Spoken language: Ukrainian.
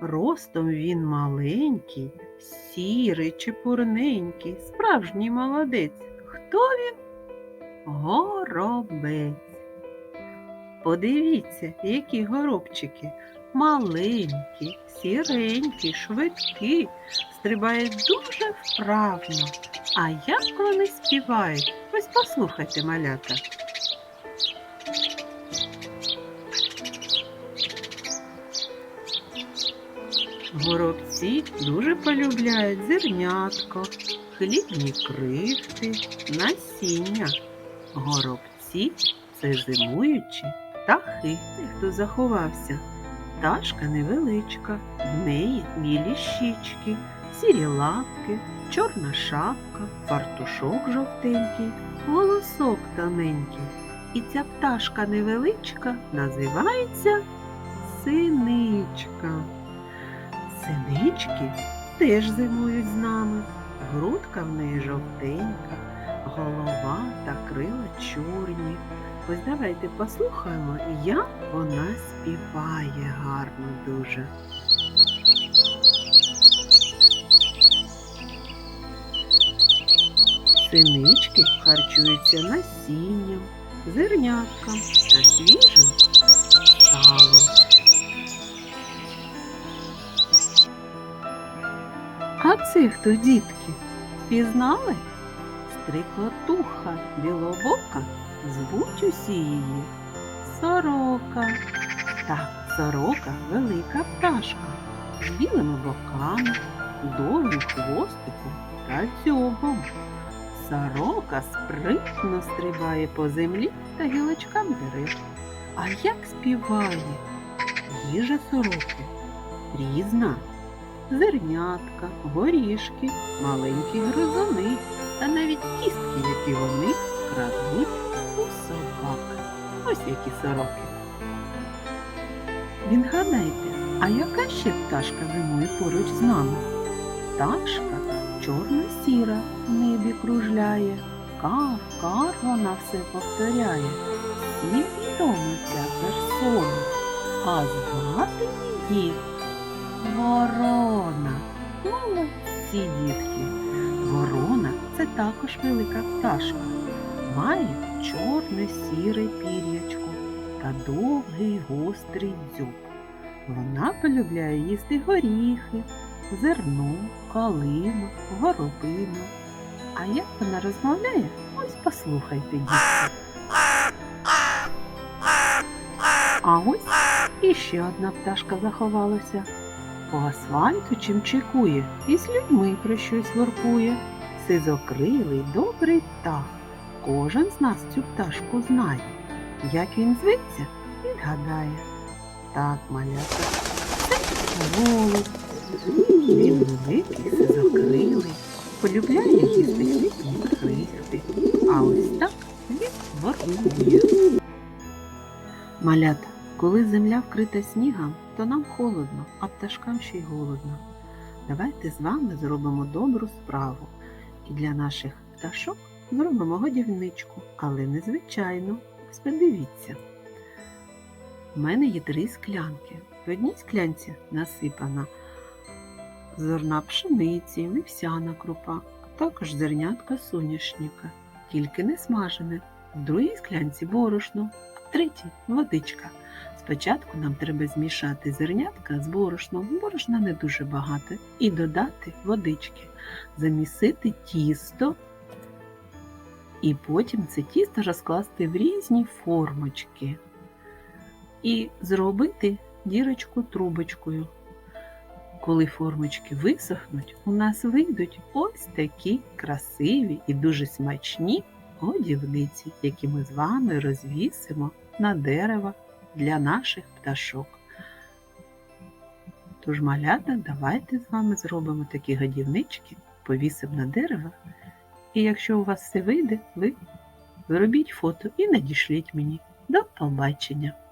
Ростом він маленький, сірий, чепурненький, справжній молодець. Хто він? Горобець. Подивіться, які горобчики. Маленькі, сіренькі, швидкі, стрибають дуже вправно. А як вони співають? Ось послухайте, малята. Горобці дуже полюбляють зернятко, хлібні крихти, насіння. Горобці це зимуючі птахи, хто заховався. Пташка невеличка, в неї білі щічки, сірі лапки, чорна шапка, фартушок жовтенький, голосок тоненький. І ця пташка невеличка називається синичка. Синички теж зимують з нами. Грудка в неї жовтенька, голова та крила чорні. Ось давайте послухаємо, як вона співає гарно дуже. Синички харчуються насінням, зернятком та свіжим салом. А це хто, дітки? Пізнали? Стриклотуха білобока звуть усі її сорока. Так, сорока велика пташка з білими боками, довгим хвостиком та дзьобом. Сорока спритно стрибає по землі та гілочкам дерев. А як співає? Їжа сороки різна зернятка, горішки, маленькі гризуни та навіть кістки, які вони крадуть у собак. Ось які сороки. Відгадайте, а яка ще пташка зимує поруч з нами? Пташка чорно-сіра в небі кружляє. Кар, кар вона все повторяє. Всім відома ця персона, а звати її Ворона. Молодці, дітки. Ворона це також велика пташка. Має чорне сіре пір'ячко та довгий гострий дзьоб. Вона полюбляє їсти горіхи, зерно, калину, горобину. А як вона розмовляє? Ось послухайте, дітки. А ось іще одна пташка заховалася. По асфальту чимчикує і з людьми про щось воркує. Сизокрилий добрий птах. Кожен з нас цю пташку знає. Як він зветься, відгадає. Так, малята, голуб. Він великий, сизокрилий, полюбляє їсти хлібні крихти. А ось так він воркує. Малята, коли земля вкрита снігом, то нам холодно, а пташкам ще й голодно. Давайте з вами зробимо добру справу і для наших пташок зробимо годівничку, але не звичайну. Ось подивіться. У мене є три склянки. В одній склянці насипана зерна пшениці, вівсяна крупа, а також зернятка соняшника, тільки не смажене. В другій склянці борошно, третій водичка. Спочатку нам треба змішати зернятка з борошном, борошна не дуже багато, і додати водички, замісити тісто, і потім це тісто розкласти в різні формочки. І зробити дірочку трубочкою. Коли формочки висохнуть, у нас вийдуть ось такі красиві і дуже смачні годівниці, які ми з вами розвісимо на дерева для наших пташок. Тож, малята, давайте з вами зробимо такі годівнички, повісимо на дерево. І якщо у вас все вийде, ви зробіть фото і надішліть мені. До побачення!